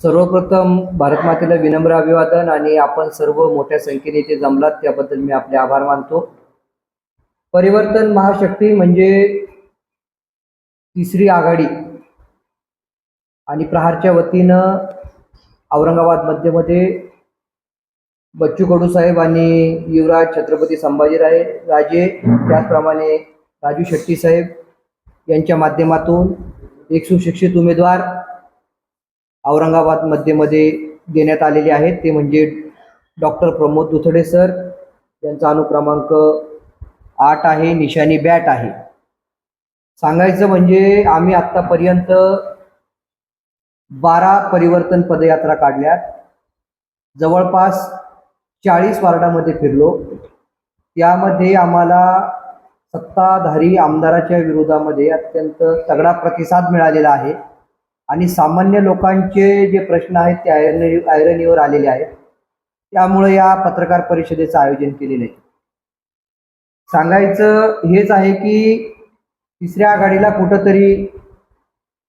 सर्वप्रथम भारत मातेला विनम्र अभिवादन आणि आपण सर्व मोठ्या संख्येने इथे जमलात त्याबद्दल मी आपले आभार मानतो. परिवर्तन महाशक्ती म्हणजे तिसरी आघाडी. आणि प्रहारच्या वतीनं औरंगाबाद मध्यमध्ये बच्चू कडू साहेब आणि युवराज छत्रपती संभाजीराजे राजे त्याचप्रमाणे राजू शेट्टी साहेब यांच्या माध्यमातून एक सुशिक्षित उमेदवार औरंगाबाद मध्येमध्ये देण्यात आलेले आहेत. ते म्हणजे डॉक्टर प्रमोद दुथडे सर. यांचा अनुक्रमांक आठ आहे. निशाणी बॅट आहे. सांगायचं म्हणजे आम्ही आत्तापर्यंत बारा परिवर्तन पदयात्रा काढल्यात जवळपास चाळीस वार्डामध्ये फिरलो. त्यामध्ये आम्हाला सत्ताधारी आमदाराच्या विरोधामध्ये अत्यंत तगडा प्रतिसाद मिळालेला आहे. आणि सामान्य लोकांचे जे प्रश्न आहेत ते आयरनी आयरनीवर आलेले आहेत. त्यामुळे या पत्रकार परिषदेचं आयोजन केलेलं आहे. सांगायचं हेच आहे की तिसऱ्या आघाडीला कुठंतरी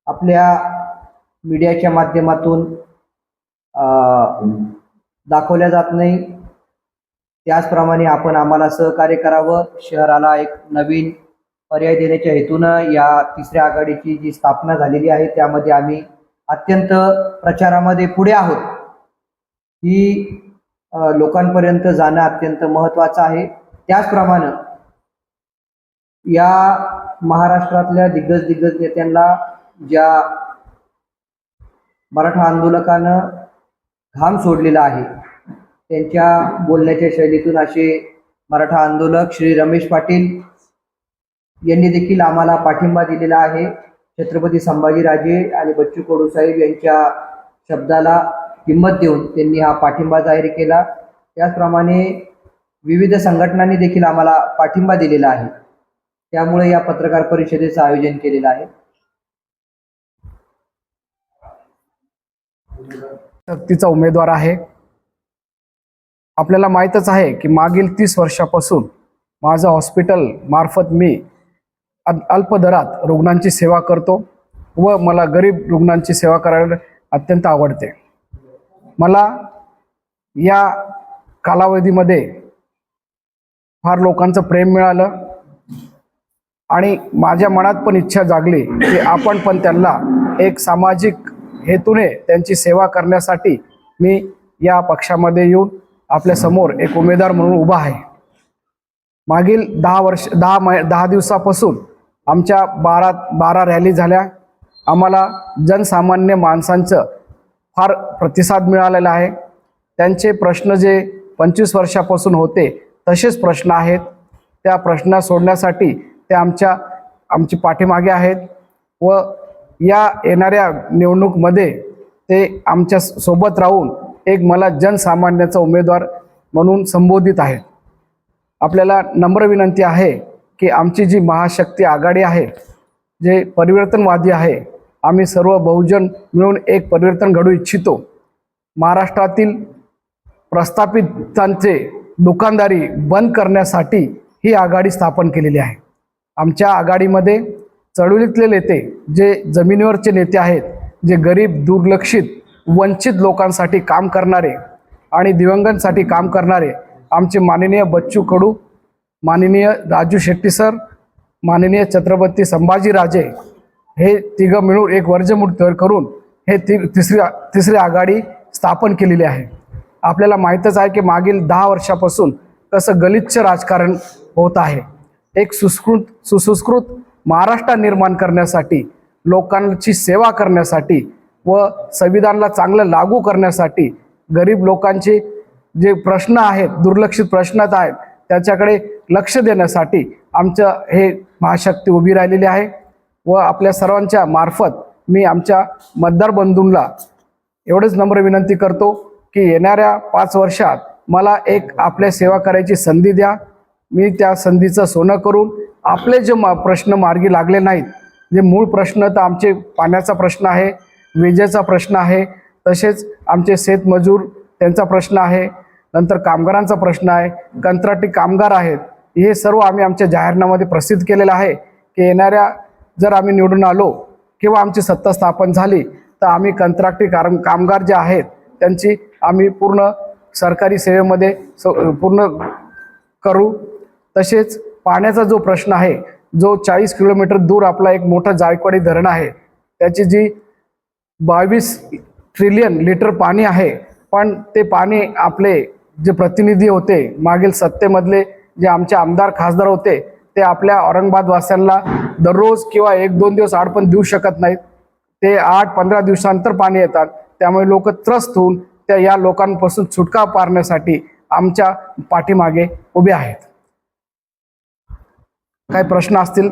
आपल्या मीडियाच्या माध्यमातून दाखवल्या जात नाही. त्याचप्रमाणे आपण आम्हाला सहकार्य करावं. शहराला एक नवीन पर्याय देण्याच्या हेतूनं या तिसऱ्या आघाडीची जी स्थापना झालेली आहे त्यामध्ये आम्ही अत्यंत प्रचारामध्ये पुढे आहोत. ही लोकांपर्यंत जाणं अत्यंत महत्त्वाचं आहे. त्याचप्रमाणे या महाराष्ट्रातल्या दिग्गज दिग्गज नेत्यांना ज्या मराठा आंदोलकानं घाम सोडलेला आहे त्यांच्या बोलण्याच्या शैलीतून असे मराठा आंदोलक श्री रमेश पाटील यांनी देखील आम्हाला पाठिंबा दिलेला आहे. छत्रपती संभाजीराजे आणि बच्चू कडू साहेब यांच्या शब्दाला किंमत देऊन त्यांनी हा पाठिंबा जाहीर केला. त्याचप्रमाणे विविध संघटनांनी देखील आम्हाला पाठिंबा दिलेला आहे. त्यामुळे या पत्रकार परिषदेचं आयोजन केलेलं आहे. शक्तीचा उमेदवार आहे. आपल्याला माहीतच आहे की मागील तीस वर्षापासून माझं हॉस्पिटल मार्फत मी अल्पदरात अल्प दरात रुग्णांची सेवा करतो व मला गरीब रुग्णांची सेवा करायला अत्यंत आवडते. मला या कालावधीमध्ये फार लोकांचं प्रेम मिळालं आणि माझ्या मनात पण इच्छा जागली की आपण पण त्यांना एक सामाजिक हेतूने त्यांची सेवा करण्यासाठी मी या पक्षामध्ये येऊन आपल्यासमोर एक उमेदवार म्हणून उभा आहे. मागील दहा वर्ष दहा मै दहा दिवसापासून आमच्या बारा बारा रॅली झाल्या. आम्हाला जनसामान्य माणसांचं फार प्रतिसाद मिळालेला आहे. त्यांचे प्रश्न जे पंचवीस वर्षापासून होते तसेच प्रश्न आहेत. त्या प्रश्न सोडण्यासाठी ते आमच्या आमची पाठीमागे आहेत व या येणाऱ्या निवडणूकमध्ये ते आमच्यासोबत राहून एक मला जनसामान्याचा उमेदवार म्हणून संबोधित आहे. आपल्याला नम्र विनंती आहे की आमची जी महाशक्ती आघाडी आहे जे परिवर्तनवादी आहे आम्ही सर्व बहुजन मिळून एक परिवर्तन घडू इच्छितो. महाराष्ट्रातील प्रस्थापितांचे दुकानदारी बंद करण्यासाठी ही आघाडी स्थापन केलेली आहे. आमच्या आघाडीमध्ये चळवळीतले नेते जे जमिनीवरचे नेते आहेत जे गरीब दुर्लक्षित वंचित लोकांसाठी काम करणारे आणि दिव्यांगांसाठी काम करणारे आमचे माननीय बच्चू कडू माननीय राजू शेट्टी सर माननीय छत्रपती संभाजीराजे हे तिघं मिळून एक वर्जमुट तयार करून हे ति तिसरी तिसरी आघाडी स्थापन केलेली आहे. आपल्याला माहीतच आहे की मागील दहा वर्षापासून कसं गलिच्छ राजकारण होत आहे. एक सुस्कृत सुसंस्कृत महाराष्ट्र निर्माण करण्यासाठी लोकांची सेवा करण्यासाठी व संविधानाला चांगलं लागू करण्यासाठी गरीब लोकांचे जे प्रश्न आहेत दुर्लक्षित प्रश्न आहेत त्याच्याकडे लक्ष देण्यासाठी आमचं हे महाशक्ती उभी राहिलेली आहे व आपल्या सर्वांच्या मार्फत मी आमच्या मतदार बंधूंना एवढंच नम्र विनंती करतो की येणाऱ्या पाच वर्षात मला एक आपल्या सेवा करायची संधी द्या. मी त्या संधीचं सोनं करून आपले जे मा प्रश्न मार्गी लागले नाहीत जे मूळ प्रश्न तर आमचे पाण्याचा प्रश्न आहे विजेचा प्रश्न आहे तसेच आमचे शेतमजूर त्यांचा प्रश्न आहे नंतर कामगारांचा प्रश्न आहे कंत्राटी कामगार आहेत हे सर्व आम्ही आमच्या जाहीरनाम्यामध्ये प्रसिद्ध केलेलं आहे की येणाऱ्या जर आम्ही निवडून आलो किंवा आमची सत्ता स्थापन झाली तर आम्ही कंत्राटी कार कामगार जे आहेत त्यांची आम्ही पूर्ण सरकारी सेवेमध्ये स पूर्ण करू. तसेच पाण्याचा जो प्रश्न आहे जो चाळीस किलोमीटर दूर आपला एक मोठं जायकवाडी धरण आहे त्याची जी बावीस ट्रिलियन लिटर पाणी आहे. पण ते पाणी आपले जे प्रतिनिधी होते मागील सत्तेमधले जे आमचे आमदार खासदार होते ते आपल्या औरंगाबादवासियांना दररोज किंवा एक दोन दिवस आड पण देऊ शकत नाहीत. ते आठ पंधरा दिवसांतर पाणी येतात. त्यामुळे लोक त्रस्त होऊन त्या या लोकांपासून सुटका पारण्यासाठी आमच्या पाठीमागे उभे आहेत. काही प्रश्न असतील?